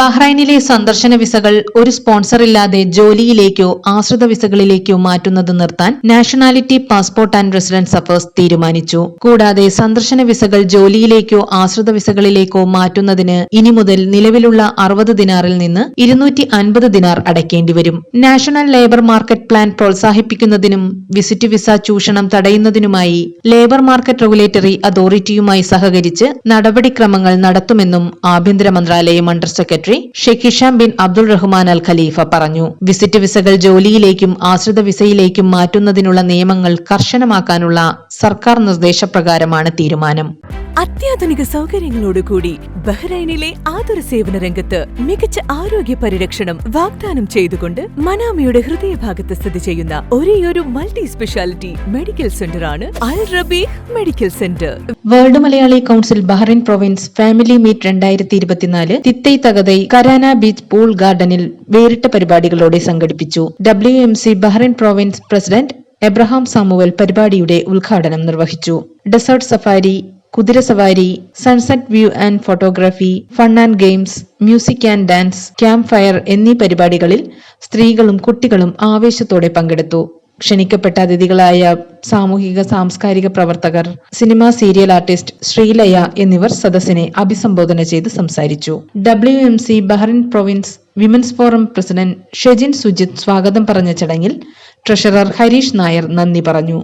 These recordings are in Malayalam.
ബഹ്റൈനിലെ സന്ദർശന വിസകൾ ഒരു സ്പോൺസർ ഇല്ലാതെ ജോലിയിലേക്കോ ആശ്രിത വിസകളിലേക്കോ മാറ്റുന്നത് നിർത്താൻ nationality passport and residence affairs തീരുമാനിച്ചു. കൂടാതെ സന്ദർശന വിസകൾ ജോലിയിലേക്കോ ആശ്രിത വിസകളിലേക്കോ മാറ്റുന്നതിന് ഇനി മുതൽ നിലവിലുള്ള അറുപത് ദിനാറിൽ നിന്ന് ഇരുന്നൂറ്റി അൻപത് ദിനാർ അടയ്ക്കേണ്ടി വരും. നാഷണൽ ലേബർ മാർക്കറ്റ് പ്ലാൻ പ്രോത്സാഹിപ്പിക്കുന്നതിനും വിസിറ്റ് വിസ ചൂഷണം തടയുന്നതിനുമായി ലേബർ മാർക്കറ്റ് റെഗുലേറ്ററി അതോറിറ്റിയുമായി സഹകരിച്ച് നടപടിക്രമങ്ങൾ നടത്തുമെന്നും ആഭ്യന്തര മന്ത്രാലയം under secretary Sheikh Hisham bin Abdul Rahman Al Khalifa പറഞ്ഞു. വിസിറ്റ് വിസകൾ ജോലിയിലേക്കും ആശ്രിത വിസയിലേക്കും മാറ്റുന്നതിനുള്ള നിയമങ്ങൾ കർശനമാക്കാനുള്ള സർക്കാർ നിർദ്ദേശപ്രകാരമാണ് തീരുമാനം. അത്യാധുനിക സൗകര്യങ്ങളോടുകൂടി ബഹ്റൈനിലെ ആതുര സേവന രംഗത്ത് മികച്ച ആരോഗ്യ പരിരക്ഷണം വാഗ്ദാനം ചെയ്തുകൊണ്ട് മനാമയുടെ ഹൃദയഭാഗത്ത് സ്ഥിതി ചെയ്യുന്ന ഒരേയൊരു multi speciality medical സെന്ററാണ് Al Rabeeh medical centre. World Malayali council Bahrain province family meet രണ്ടായിരത്തി ഇരുപത്തിനാല് തിത്തൈ തകതൈ കരാന ബീച്ച് പൂൾ ഗാർഡനിൽ വേറിട്ട പരിപാടികളോടെ സംഘടിപ്പിച്ചു. W M C Bahrain province president Abraham Samuel പരിപാടിയുടെ ഉദ്ഘാടനം നിർവഹിച്ചു. ഡെസേർട്ട് സഫാരി കുതിരസവാരി sunset view and photography fun and games music and dance camp fire എന്നീ പരിപാടികളിൽ സ്ത്രീകളും കുട്ടികളും ആവേശത്തോടെ പങ്കെടുത്തു. ക്ഷണിക്കപ്പെട്ട അതിഥികളായ സാമൂഹിക സാംസ്കാരിക പ്രവർത്തകർ സിനിമ സീരിയൽ ആർട്ടിസ്റ്റ് ശ്രീലയ എന്നിവർ സദസ്സിനെ അഭിസംബോധന ചെയ്ത് സംസാരിച്ചു. W M C Bahrain province women's forum president Shejin Sujith സ്വാഗതം പറഞ്ഞ ചടങ്ങിൽ ട്രഷറർ ഹരീഷ് നായർ നന്ദി പറഞ്ഞു.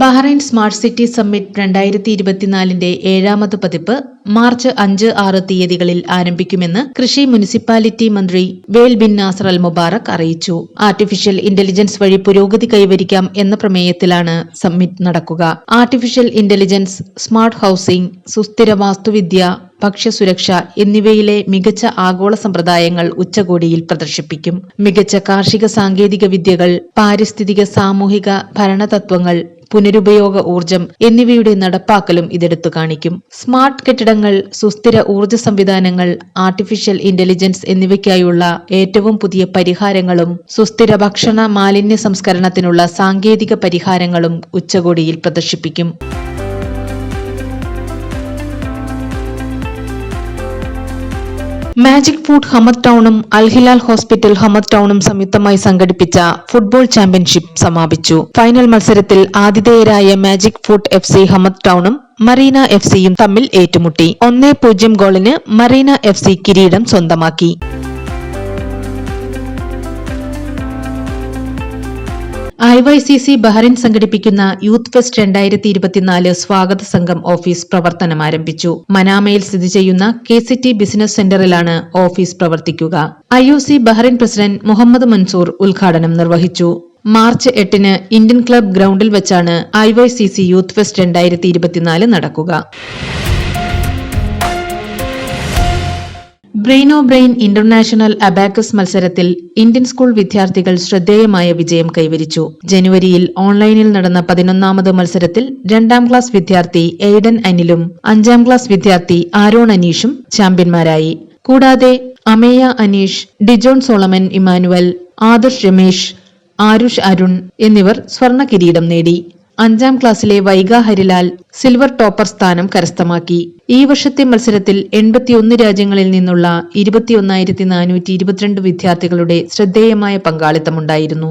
ബഹ്റൈൻ സ്മാർട്ട് സിറ്റി സമ്മിറ്റ് രണ്ടായിരത്തി ഇരുപത്തിനാലിന്റെ ഏഴാമത് പതിപ്പ് മാർച്ച് അഞ്ച് ആറ് തീയതികളിൽ ആരംഭിക്കുമെന്ന് കൃഷി മുനിസിപ്പാലിറ്റി മന്ത്രി Wael bin Nasser Al Mubarak അറിയിച്ചു. ആർട്ടിഫിഷ്യൽ ഇന്റലിജൻസ് വഴി പുരോഗതി കൈവരിക്കാം എന്ന പ്രമേയത്തിലാണ് സമ്മിറ്റ് നടക്കുക. ആർട്ടിഫിഷ്യൽ ഇന്റലിജൻസ് സ്മാർട്ട് ഹൌസിംഗ് സുസ്ഥിര വാസ്തുവിദ്യ ഭക്ഷ്യസുരക്ഷ എന്നിവയിലെ മികച്ച ആഗോള സമ്പ്രദായങ്ങൾ ഉച്ചകോടിയിൽ പ്രദർശിപ്പിക്കും. മികച്ച കാർഷിക സാങ്കേതിക വിദ്യകൾ പാരിസ്ഥിതിക സാമൂഹിക ഭരണതത്വങ്ങൾ പുനരുപയോഗ ഊർജം എന്നിവയുടെ നടപ്പാക്കലും ഇതെടുത്തു കാണിക്കും. സ്മാർട്ട് കെട്ടിടങ്ങൾ സുസ്ഥിര ഊർജ സംവിധാനങ്ങൾ ആർട്ടിഫിഷ്യൽ ഇന്റലിജൻസ് എന്നിവയ്ക്കായുള്ള ഏറ്റവും പുതിയ പരിഹാരങ്ങളും സുസ്ഥിര ഭക്ഷണ മാലിന്യ സംസ്കരണത്തിനുള്ള സാങ്കേതിക പരിഹാരങ്ങളും ഉച്ചകോടിയിൽ പ്രദർശിപ്പിക്കും. മാജിക് ഫുഡ് ഹമദ് ടൗണും അൽഹിലാൽ ഹോസ്പിറ്റൽ ഹമദ് ടൗണും സംയുക്തമായി സംഘടിപ്പിച്ച ഫുട്ബോൾ ചാമ്പ്യൻഷിപ്പ് സമാപിച്ചു. ഫൈനൽ മത്സരത്തിൽ ആതിഥേയരായ Magic Food F C Hamad ടൗണും Marina F സിയും തമ്മിൽ ഏറ്റുമുട്ടി. ഒന്നേ പൂജ്യം ഗോളിന് മറീന എഫ് സി കിരീടം സ്വന്തമാക്കി. I Y C C Bahrain സംഘടിപ്പിക്കുന്ന യൂത്ത് ഫെസ്റ്റ് രണ്ടായിരത്തി ഇരുപത്തിനാല് സ്വാഗത സംഘം ഓഫീസ് പ്രവർത്തനം ആരംഭിച്ചു. മനാമയിൽ സ്ഥിതി ചെയ്യുന്ന കെ സി ടി ബിസിനസ് സെന്ററിലാണ് ഓഫീസ് പ്രവർത്തിക്കുക. I O C Bahrain president Muhammad Mansoor ഉദ്ഘാടനം നിർവഹിച്ചു. മാർച്ച് എട്ടിന് ഇന്ത്യൻ ക്ലബ് ഗ്രൗണ്ടിൽ വെച്ചാണ് I Y C C youth fest രണ്ടായിരത്തി ഇരുപത്തിനാല് നടക്കുക. ബ്രെയിനോ ബ്രെയിൻ ഇന്റർനാഷണൽ അബാക്കസ് മത്സരത്തിൽ ഇന്ത്യൻ സ്കൂൾ വിദ്യാർത്ഥികൾ ശ്രദ്ധേയമായ വിജയം കൈവരിച്ചു. ജനുവരിയിൽ ഓൺലൈനിൽ നടന്ന പതിനൊന്നാമത് മത്സരത്തിൽ രണ്ടാം ക്ലാസ് വിദ്യാർത്ഥി എയ്ഡൻ അനിലും അഞ്ചാം ക്ലാസ് വിദ്യാർത്ഥി ആരോൺ അനീഷും ചാമ്പ്യന്മാരായി. കൂടാതെ അമേയ അനീഷ് ഡിജോൺ സോളമൻ ഇമാനുവൽ ആദർശ് രമേശ് ആരുഷ് അരുൺ എന്നിവർ സ്വർണ കിരീടം നേടി. അഞ്ചാം ക്ലാസ്സിലെ വൈഗ ഹരിലാൽ സിൽവർ ടോപ്പർ സ്ഥാനം കരസ്ഥമാക്കി. ഈ വർഷത്തെ മത്സരത്തിൽ എൺപത്തിയൊന്ന് രാജ്യങ്ങളിൽ നിന്നുള്ള ഇരുപത്തിയൊന്നായിരത്തി നാനൂറ്റി ഇരുപത്തിരണ്ട് വിദ്യാർത്ഥികളുടെ ശ്രദ്ധേയമായ പങ്കാളിത്തമുണ്ടായിരുന്നു.